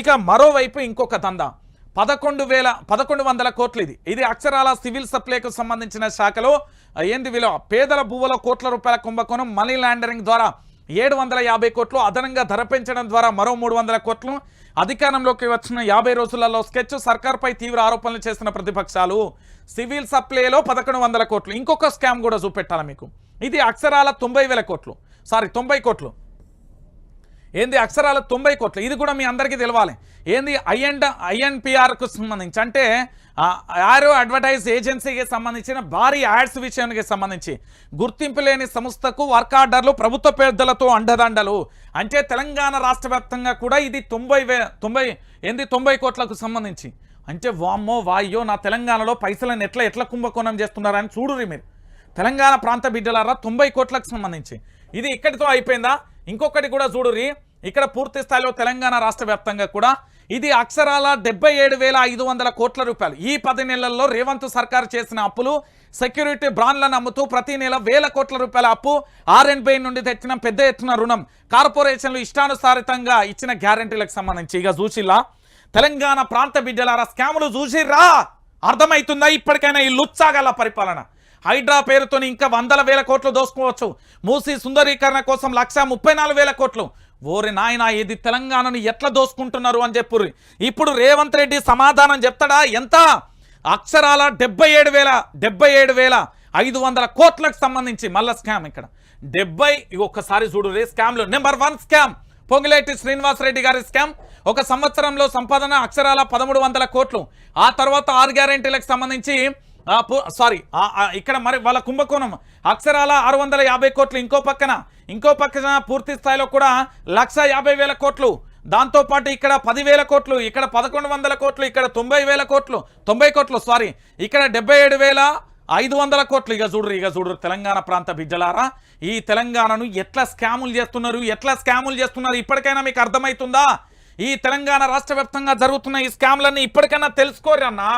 ఇక మరోవైపు ఇంకొక దందా. పదకొండు వేల పదకొండు వందల కోట్లు ఇది. ఇది అక్షరాల సివిల్ సప్లైకు సంబంధించిన శాఖలో ఏంది విలువ? పేదల భూవల కోట్ల రూపాయల కుంభకోణం మనీ లాండరింగ్ ద్వారా ఏడు వందల యాభై కోట్లు అదనంగా ధర పెంచడం ద్వారా మరో మూడు వందల కోట్లు. అధికారంలోకి వచ్చిన యాభై రోజులలో స్కెచ్ సర్కార్పై తీవ్ర ఆరోపణలు చేసిన ప్రతిపక్షాలు సివిల్ సప్లైలో పదకొండు వందల కోట్లు. ఇంకొక స్కామ్ కూడా చూపెట్టాలి మీకు? ఇది అక్షరాల తొంభై వేల కోట్లు. సారీ తొంభై కోట్లు. ఏంది అక్షరాల తొంభై కోట్లు? ఇది కూడా మీ అందరికీ తెలవాలి. ఏంది ఐఎండ్ ఐఎన్పిఆర్కు సంబంధించి? అంటే ఆరో అడ్వర్టైజ్ ఏజెన్సీకి సంబంధించిన భారీ యాడ్స్ విషయానికి సంబంధించి. గుర్తింపు లేని సంస్థకు వర్క్ ఆర్డర్లు ప్రభుత్వ పెద్దలతో అండదండలు. అంటే తెలంగాణ రాష్ట్ర వ్యాప్తంగా కూడా ఇది తొంభై వే తొంభై ఏంది తొంభై కోట్లకు సంబంధించి. అంటే వామ్మో వాయ్యో నా తెలంగాణలో పైసలను ఎట్లా ఎట్లా కుంభకోణం చేస్తున్నారని చూడురి మీరు. తెలంగాణ ప్రాంత బిడ్డలారా తొంభై కోట్లకు సంబంధించి. ఇది ఇక్కడితో అయిపోయిందా? ఇంకొకటి కూడా చూడురి ఇక్కడ పూర్తి స్థాయిలో తెలంగాణ రాష్ట్ర వ్యాప్తంగా కూడా ఇది అక్షరాల డెబ్బై ఏడు వేల ఐదు వందల కోట్ల రూపాయలు. ఈ పది నెలల్లో రేవంత్ సర్కారు చేసిన అప్పులు సెక్యూరిటీ బ్రాండ్లను అమ్ముతూ ప్రతి నెల వేల కోట్ల రూపాయల అప్పు ఆర్ఎన్బి నుండి తెచ్చిన పెద్ద ఎత్తున రుణం కార్పొరేషన్లు ఇష్టానుసారితంగా ఇచ్చిన గ్యారంటీలకు సంబంధించి. ఇక చూసిలా తెలంగాణ ప్రాంత బిడ్డలారా స్కాములు చూసిర్రా? అర్థమవుతుందా ఇప్పటికైనా ఈ లుచ్చాగల పరిపాలన? హైడ్రా పేరుతోని ఇంకా వందల వేల కోట్లు దోసుకోవచ్చు మూసి సుందరీకరణ కోసం లక్ష ముప్పై నాలుగు వేల కోట్లు. ఓరి నాయన ఇది తెలంగాణను ఎట్లా దోసుకుంటున్నారు అని చెప్పుర్రి. ఇప్పుడు రేవంత్ రెడ్డి సమాధానం చెప్తాడా? ఎంత? అక్షరాల డెబ్బై ఏడు వేల డెబ్బై ఏడు వేల ఐదు వందల కోట్లకు సంబంధించి మళ్ళా స్కామ్ ఇక్కడ. డెబ్బై ఒక్కసారి చూడు రే స్కామ్లు number one scam. Ponguleti Srinivasa Reddy గారి స్కామ్. ఒక సంవత్సరంలో సంపాదన అక్షరాల పదమూడు వందల కోట్లు. ఆ తర్వాత ఆరు గ్యారెంటీలకు సంబంధించి సారీ ఇక్కడ మరి వాళ్ళ కుంభకోణం. అక్షరాల ఆరు వందల యాభై కోట్లు ఇంకో పక్కన ఇంకో పక్కన పూర్తి స్థాయిలో కూడా లక్ష యాభై వేల కోట్లు. దాంతోపాటు ఇక్కడ పదివేల కోట్లు ఇక్కడ పదకొండు వందల కోట్లు ఇక్కడ తొంభై వేల కోట్లు తొంభై కోట్లు సారీ ఇక్కడ డెబ్బై ఏడు వేల ఐదు వందల కోట్లు. ఇక చూడరు ఇక చూడరు తెలంగాణ ప్రాంత బిడ్డలారా ఈ తెలంగాణను ఎట్లా స్కాములు చేస్తున్నారు ఎట్లా స్కాములు చేస్తున్నారు ఇప్పటికైనా మీకు అర్థమవుతుందా ఈ తెలంగాణ రాష్ట్ర జరుగుతున్న ఈ స్కామ్లన్నీ ఇప్పటికైనా తెలుసుకోరన్నా